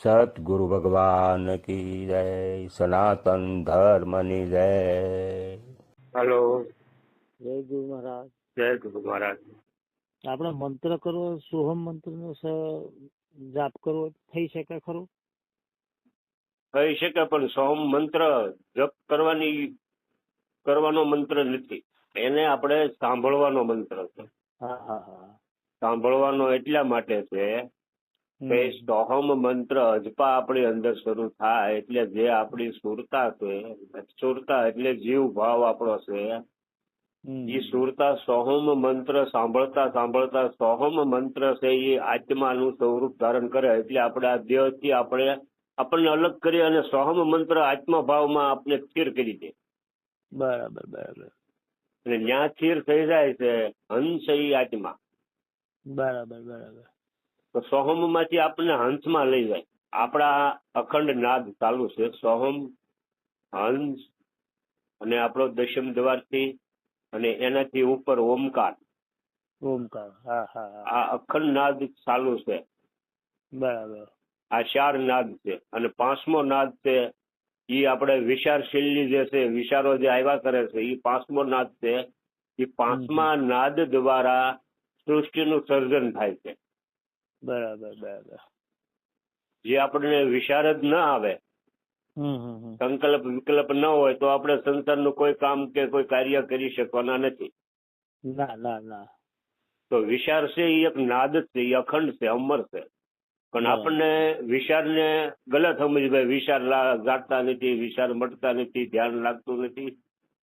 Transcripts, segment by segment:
સતગુરુ ભગવાન કી જય સનાતન ધર્મની જય હલો જય ગુરુ મહારાજ જય ગુરુ મહારાજ આપણે મંત્ર કરવો સોહમ મંત્ર નો જાપ કરવો થઈ શકે ખરો કહી શકે પણ સોમ મંત્ર જપ કરવાની કરવાનો મંત્ર નથી. એને આપણે સાંભળવાનો મંત્ર છે. હા હા હા. સાંભળવાનો એટલા માટે છે કે સોહમ મંત્ર અજપા આપણી અંદર શરૂ થાય એટલે જે આપણી સુરતા છે સુરતા એટલે જીવ ભાવ આપણો છે. એ સુરતા સોહમ મંત્ર સાંભળતા સાંભળતા સોહમ મંત્ર છે એ આત્માનું સ્વરૂપ ધારણ કરે એટલે આપણે આ દેહથી આપણે આપણને અલગ કરી અને સોહમ મંત્ર આત્મા ભાવમાં આપણે સ્થિર કરી દે. બરાબર બરાબર. એટલે ત્યાં સ્થિર થઈ જાય છે હંસ એ આત્મા. બરાબર બરાબર. તો સોહમમાંથી આપણને હંસમાં લઈ જાય. આપણા અખંડ નાદ ચાલુ છે. સોહમ હંસ અને આપણો દશમ દ્વારથી અને એનાથી ઉપર ઓમકાર. ઓમકાર. હા હા હા. આ અખંડ નાદ ચાલુ છે. બરાબર. આ ચાર નાદ છે. અને પાંચમો નાદ છે એ આપણે વિશારશીલની શૈલી જે છે વિચારો જે આવ્યા કરે છે એ પાંચમો નાદ છે. એ પાંચમા નાદ દ્વારા સૃષ્ટિનું સર્જન થાય છે. બરાબર બરાબર. જે આપણને વિશારદ જ ના આવે. સંકલ્પ વિકલ્પ ન હોય તો આપણે સંસારનું કોઈ કામ કે કોઈ કાર્ય કરી શકવાના નથી. ના ના ના. તો વિચાર છે એ એક નાદ છે એ અખંડ છે અમર છે. પણ. આપણને વિચારને ગલત સમજ ભાઈ વિચાર જાગતા નથી વિચાર મટતા નથી ધ્યાન લાગતું નથી.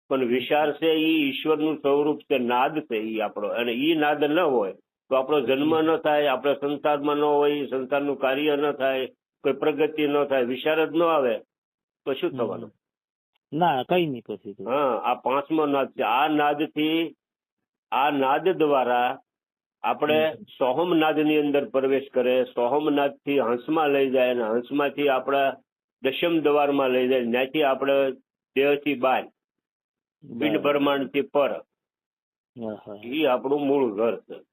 પણ વિચાર છે એ ઈશ્વરનું સ્વરૂપ છે નાદ છે એ આપણો. અને એ નાદ ન હોય તો આપણો જન્મ ન થાય આપણે સંસારમાં ન હોય સંસારનું કાર્ય ન થાય કોઈ પ્રગતિ ન થાય વિશારદ ન આવે તો શું થવાનું? ના કઈ નહીં પછી હા આ પાંચમો નાદ છે. આ નાદથી આ નાદ દ્વારા આપણે સોહમ નાદની અંદર પ્રવેશ કરે સોહમ નાદથી હંસમાં લઈ જાય અને હંસમાંથી આપણા દશમ દ્વારમાં લઈ જાય ત્યાંથી આપણે દેહથી બહાર પિંડ બરાબર. બ્રહ્માંડથી પર. એ આપણું મૂળ ઘર છે.